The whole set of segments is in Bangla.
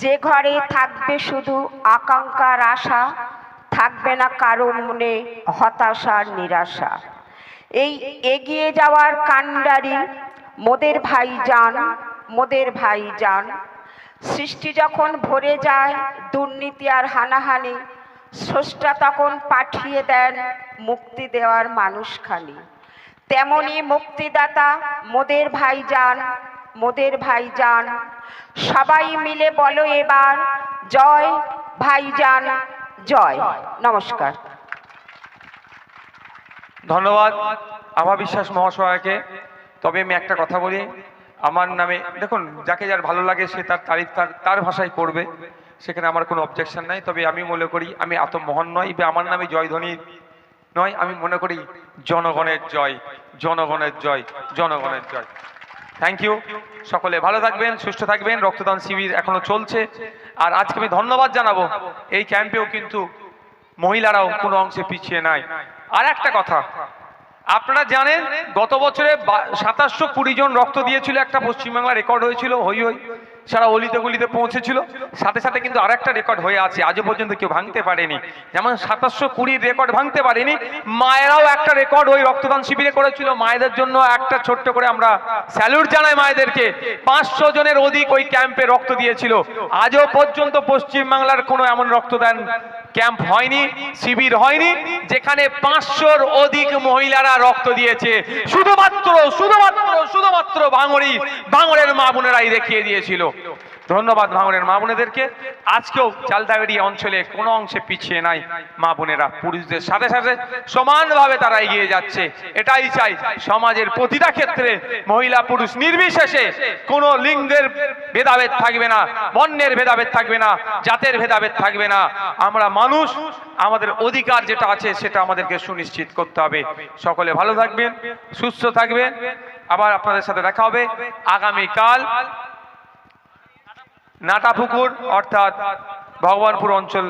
যে ঘরে থাকবে শুধু আকাঙ্ক্ষার আশা, থাকবে না কারও মনে হতাশার নিরাশা। এই এগিয়ে যাওয়ার কাণ্ডারি, মোদের ভাই যান মোদের ভাই যান সৃষ্টি যখন ভরে যায়, দুর্নীতি আর হানাহানি, স্রষ্টা তখন পাঠিয়ে দেন মুক্তি দেওয়ার মানুষখানি। তেমনি মুক্তিদাতা, মোদের ভাই যান মোদের ভাই যান সবাই মিলে বলো এবার, জয় ভাইজান, জয়। নমস্কার। ধন্যবাদ আভা বিশ্বাস মহাশয়কে। তবে আমি একটা কথা বলি, আমার নামে দেখুন, যাকে যার ভালো লাগে সে তার তারিফ তার তার ভাষায় করবে, সেখানে আমার কোনো অবজেকশন নাই। তবে আমি মনে করি, আমি এত মহান নয় আমার নামে জয়ধ্বনি নয়, আমি মনে করি জনগণের জয় জনগণের জয় জনগণের জয়। থ্যাংক ইউ সকলে ভালো থাকবেন, সুস্থ থাকবেন। রক্তদান শিবির এখনও চলছে। আর আজকে আমি ধন্যবাদ জানাব, এই ক্যাম্পেও কিন্তু মহিলারাও কোনো অংশে পিছিয়ে নাই। আর একটা কথা আপনারা জানেন, গত বছরে সাতাশশো কুড়ি জন রক্ত দিয়েছিল, একটা পশ্চিমবাংলা রেকর্ড হয়েছিল, হই হই, সারা অলিতে গলিতে পৌঁছেছিল। সাথে সাথে কিন্তু আরেকটা রেকর্ড হয়ে আছে, আজও পর্যন্ত কেউ ভাঙতে পারেনি। যেমন সাতাশশো কুড়ির রেকর্ড ভাঙতে পারেনি, মায়েরাও একটা রেকর্ড ওই রক্তদান শিবিরে করেছিল। মায়েদের জন্য একটা ছোট্ট করে আমরা স্যালুট জানাই মায়েদেরকে, পাঁচশো জনের অধিক ওই ক্যাম্পে রক্ত দিয়েছিল। আজও পর্যন্ত পশ্চিমবাংলার কোনো এমন রক্তদান ক্যাম্প হয়নি, শিবির হয়নি, যেখানে পাঁচশোর অধিক মহিলারা রক্ত দিয়েছে। শুধুমাত্র শুধুমাত্র শুধুমাত্র ভাঙড়ি ভাঙরের মা বোনেরাই দেখিয়ে দিয়েছিল। ধন্যবাদ ভাঙড়ের মা বোনেদেরকে। আজকেও চালদাগাড়ি অঞ্চলে কোনো অংশে পিছিয়ে নাই মা বোনেরা। পুরুষদের সাথে সাথে সমানভাবে তারা এগিয়ে যাচ্ছে। এটাই চাই সমাজের প্রতিটা ক্ষেত্রে মহিলা পুরুষ নির্বিশেষে কোনো লিঙ্গের ভেদাভেদ থাকবে না, বর্ণের ভেদাভেদ থাকবে না, জাতের ভেদাভেদ থাকবে না। আমরা মানুষ, আমাদের অধিকার যেটা আছে সেটা আমাদেরকে সুনিশ্চিত করতে হবে। সকলে ভালো থাকবেন, সুস্থ থাকবেন। আবার আপনাদের সাথে দেখা হবে। আগামীকাল নাটাপুকুর, অর্থাৎ ভগবানপুর অঞ্চল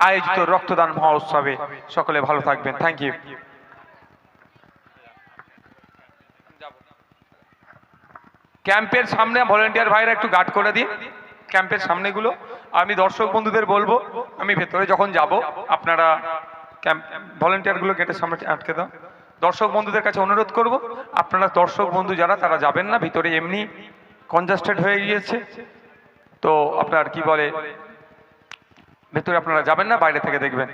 আয়োজিত রক্তদান মহোৎসবে। সকলে ভালো থাকবেন। থ্যাংক ইউ ক্যাম্পের সামনে ভলেন্টিয়ার ভাইরা একটু গার্ড করে দিন। ক্যাম্পের সামনেগুলো। আমি দর্শক বন্ধুদের বলব, আমি ভেতরে যখন যাব, আপনারা ক্যাম্প, ভলেন্টিয়ারগুলো গেটের সামনে আটকে দাও। দর্শক বন্ধুদের কাছে অনুরোধ করব, আপনারা দর্শক বন্ধু যারা, তারা যাবেন না। ভিতরে এমনি কনজাস্টেড হয়ে গিয়েছে। তো আপনার কি বলে? ভেতরে আপনারা যাবেন না বাইরে থেকে দেখবেন।